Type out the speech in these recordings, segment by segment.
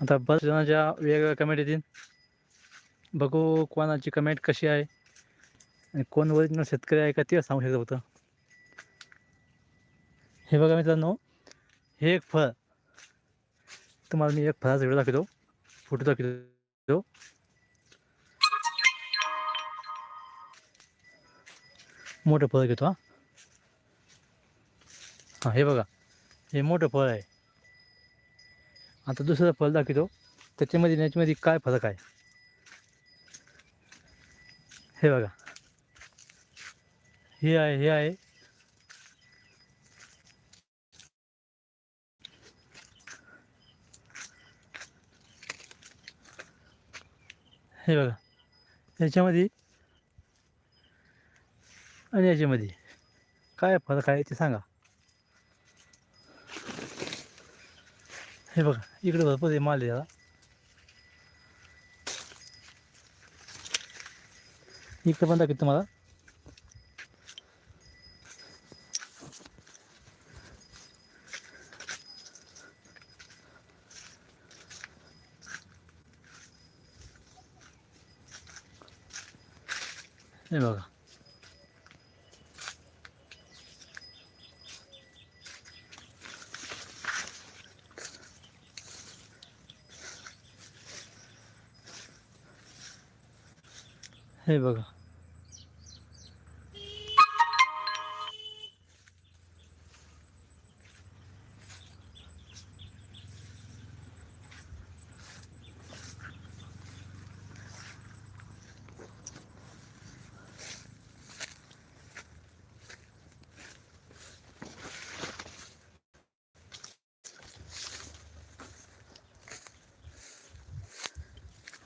आता बस जणांच्या वेगवेगळ्या कमेंट येतील. बघू कोणाची कमेंट कशी आहे आणि कोण ओरिजिनल शेतकरी आहे का ते सांगू शकतो होतं हे बघा मित्रांनो हे एक फळ. तुम्हाला मी एक फळाचा व्हिडिओ दाखवतो. फोटो दाखवतो. मोठं फळ घेतो हा. हां हे बघा. हे मोठं फळ आहे. आता दुसरा फळ दाखवतो. त्याच्यामध्ये याच्यामध्ये काय फरक आहे? हे बघा. हे आहे हे आहे. हे बघा. याच्यामध्ये आणि याच्यामध्ये काय फरक आहे ते सांगा. हे बघा इकडे भरपूर आहे माल याला इकडे पण दाखवत तुम्हाला. हे बघा. हे बघा.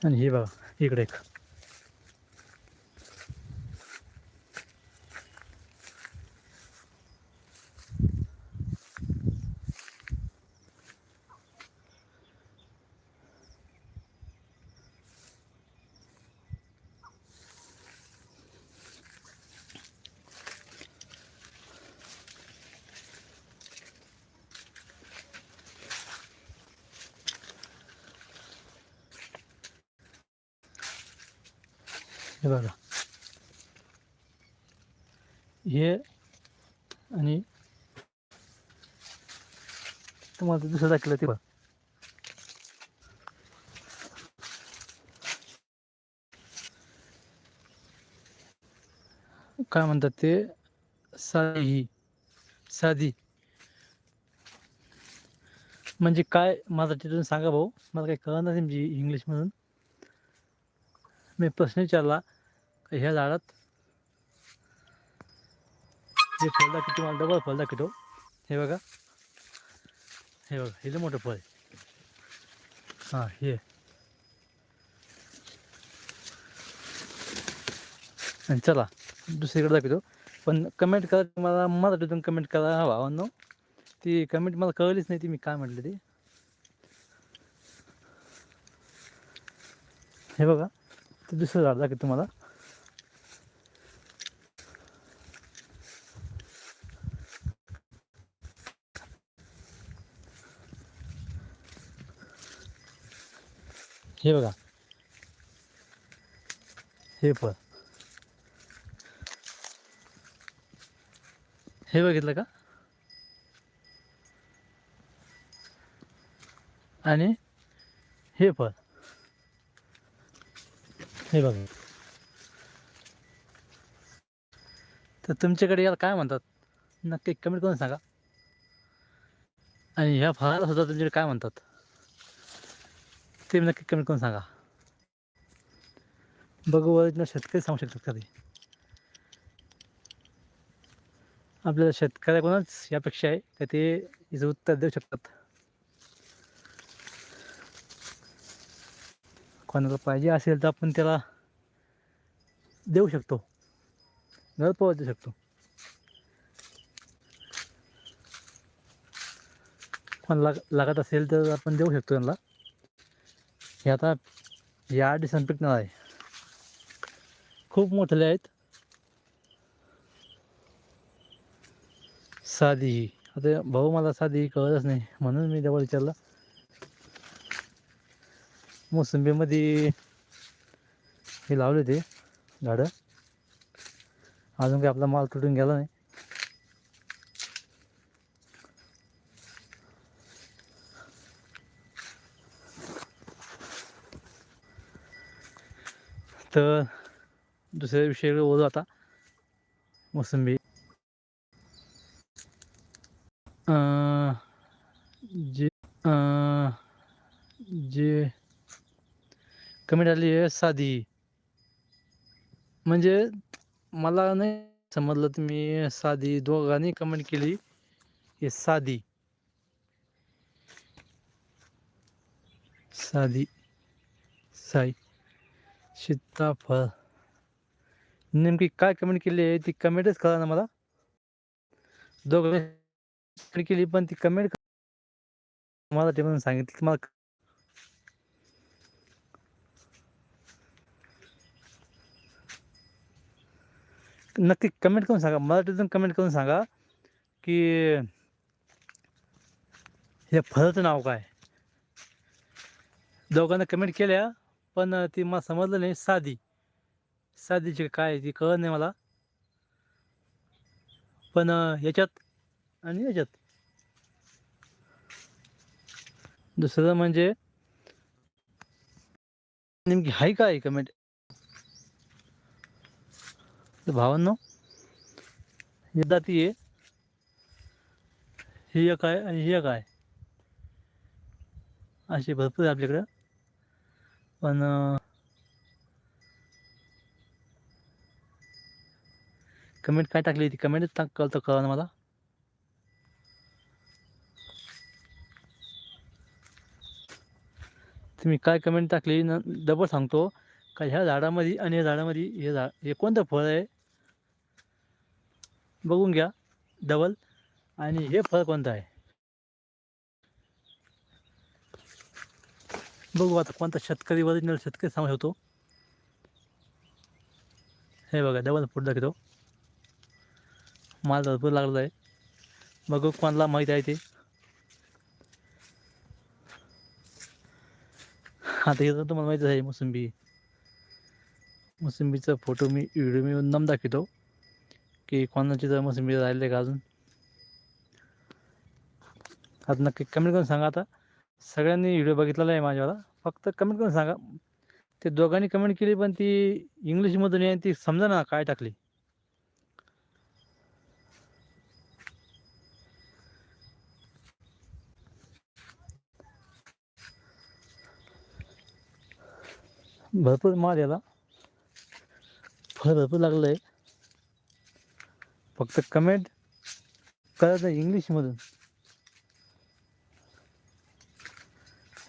आणि हे बघा इकडे एक. बघा. हे आणि तुम्हाला दुसरं दाखवलं ते बघा. काय म्हणतात ते? साधी. साधी. म्हणजे काय मराठीतून सांगा भाऊ. मला काही कळणार नाही म्हणजे म्हणून मी प्रश्न विचारला. ह्या झाडात हे फळ दाखवतो तुम्हाला डबल फळ दाखवतो. हे बघा. हे बघा हे लय मोठं फळ आहे. हां हे आणि चला दुसरीकडे दाखवतो. पण कमेंट करा मला मराठीतून कमेंट करा भावांनो. ती कमेंट मला कळलीच नाही ती मी काय म्हटलं ती. हे बघा ते दुसरं झाड दाखवतो तुम्हाला. हे बघा. हे फळ हे बघितलं का? आणि हे फळ हे बघा. तर तुमच्याकडे याला काय म्हणतात? नक्की कमेंट करून सांगा. आणि ह्या फळाला सुद्धा तुमच्याकडे काय म्हणतात? ते नक्की कमेंट करून सांगा. बघू ओरिजिनल शेतकरी सांगू शकतात कधी आपल्याला शेतकऱ्याकडूनच यापेक्षा आहे का ते याचं उत्तर देऊ शकतात. कोणाला पाहिजे असेल तर आपण त्याला देऊ शकतो. घरपोच देऊ शकतो. कोणाला लागत असेल तर आपण देऊ शकतो त्यांना. हे आता या आठ दिवसांत पिकणार आहे. खूप मोठले आहेत. साधी ही. आता भाऊ मला साधी ही कळतच नाही म्हणून मी जवळ विचारलं. मोसंबीमध्ये हे लावले ते झाडं. अजून काही आपला माल तुटून गेला नाही. तर दुसऱ्या विषयाकडे बोलू आता. मोसंबी. जे जे कमेंट आली साधी. म्हणजे मला नाही समजलं तुम्ही साधी दोघांनी कमेंट केली. हे साधी. साधी. साई. सीताफळ नेमकी काय कमेंट केली आहे? ती कमेंटच कळा ना मला. दोघांनी केली पण ती कमेंट मला ते म्हणून सांगितलं. मला नक्की कमेंट करून सांगा. मराठीतून कमेंट करून सांगा की हे फळाचं नाव काय? दोघांना कमेंट केल्या पण ती मला समजलं नाही. साधी. साधीची काय ती कळत नाही मला. पण याच्यात आणि याच्यात. दुसरं म्हणजे नेमकी हाय काय कमेंट भावांनो एकदा ती आहे. ही एक आहे आणि ही एक आहे. अशी भरपूर आहे आपल्याकडं. पण कमेंट काय टाकली ती कमेंटच टाक कळतं कळलं मला? तुम्ही काय कमेंट टाकली? न डबल सांगतो. का ह्या झाडामध्ये आणि या झाडामध्ये हे झाड हे कोणतं फळ आहे? बघून घ्या. डबल आणि हे फळ कोणतं आहे? बघू आता कोणता शेतकरी ओरिजिनल शेतकरी सांगू शकतो. हे बघा डबल फूट दाखवतो. माल भरपूर लागला आहे. बघू कोणाला माहीत आहे ते. आता हे तुम्हाला माहीतच आहे मोसंबी. मोसंबीचा फोटो मी व्हिडिओ मी नम दाखवतो. की कोणाची तर मोसंबी राहिले का अजून? आता नक्की कमेंट करून सांगा आता. सगळ्यांनी व्हिडिओ बघितलेला आहे माझ्यावाला. फक्त कमेंट करून सांगा. ते दोघांनी कमेंट केली पण ती इंग्लिशमधून आहे ती समजा ना काय टाकली. भरपूर माल याला. फळ भरपूर लागलं आहे फक्त कमेंट करायचं इंग्लिशमधून.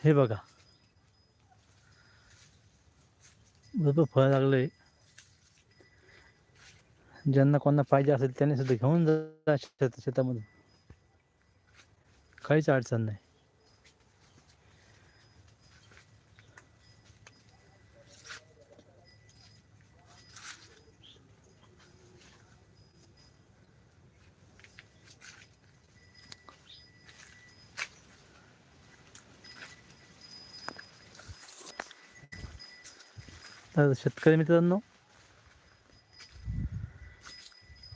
हे बघा. भरपूर फळ लागले. ज्यांना कोणाला पाहिजे असेल त्यांनी सुद्धा घेऊन जा शेत शेतामधून काहीच अडचण नाही. तर शेतकरी मित्रांनो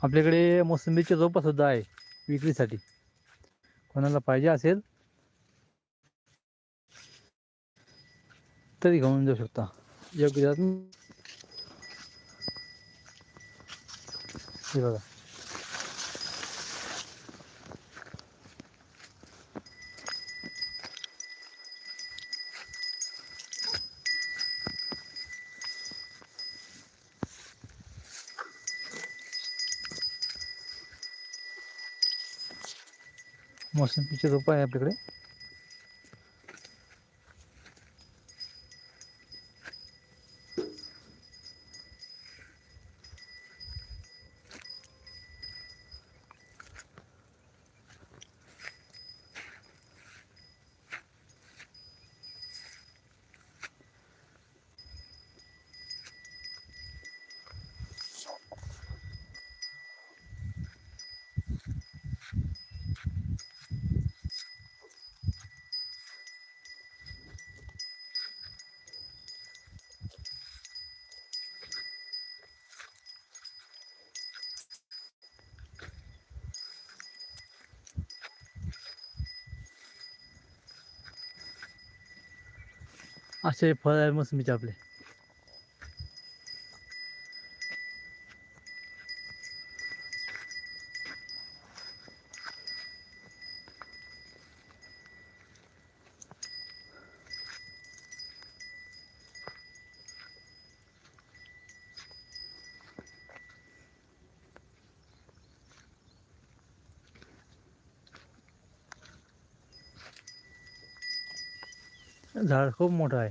आपल्याकडे मोसंबीचे रोपं सुद्धा आहे विक्रीसाठी. कोणाला पाहिजे असेल तरी घेऊन जाऊ शकता. योग्य हे बघा. मोसंबीचे रोपं आहे आपल्याकडे. असे फळ आहे मोसंबीचे आपले. झाड खूप मोठं आहे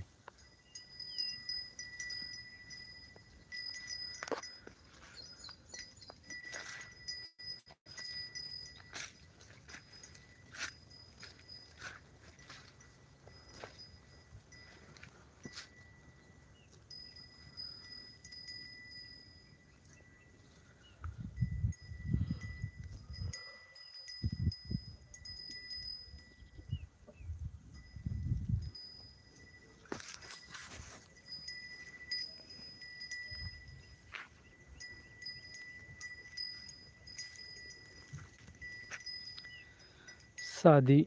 साधी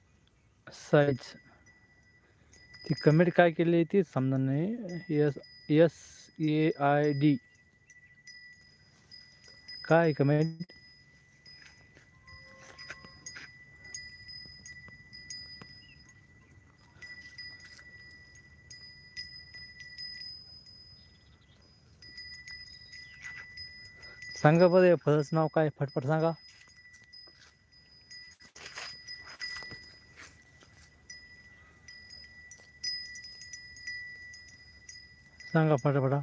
साईज ती कमेंट काय केली ती समजा नाही. S S A I D काय कमेंट? सांगा बरं या फळाचं नाव काय फटफट सांगा. सांगा फटाफटा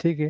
ठीक आहे